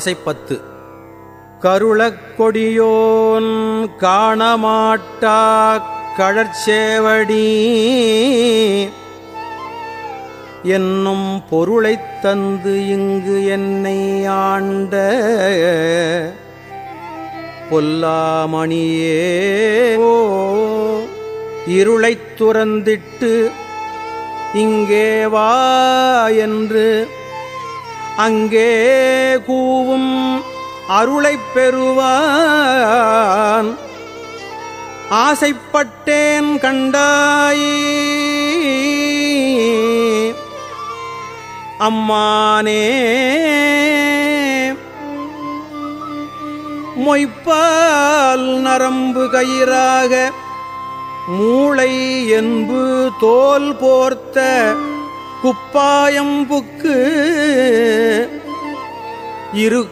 அசைப்பத்து கருளக்கொடியோன் காணமாட்டா கழற்சேவடி. என்னும் பொருளைத் தந்து இங்கு என்னை ஆண்ட. பொல்லாமணியே ஓ இருளைத் துறந்திட்டு இங்கே வா என்று அங்கே கூவும் அருளைப் பெறுவான். ஆசைப்பட்டேன் கண்டாய். அம்மானே மொய்ப்பால் நரம்பு கயிறாக மூளை என்பு தோல் போர்த்த குப்பாயம்புக்கு இரு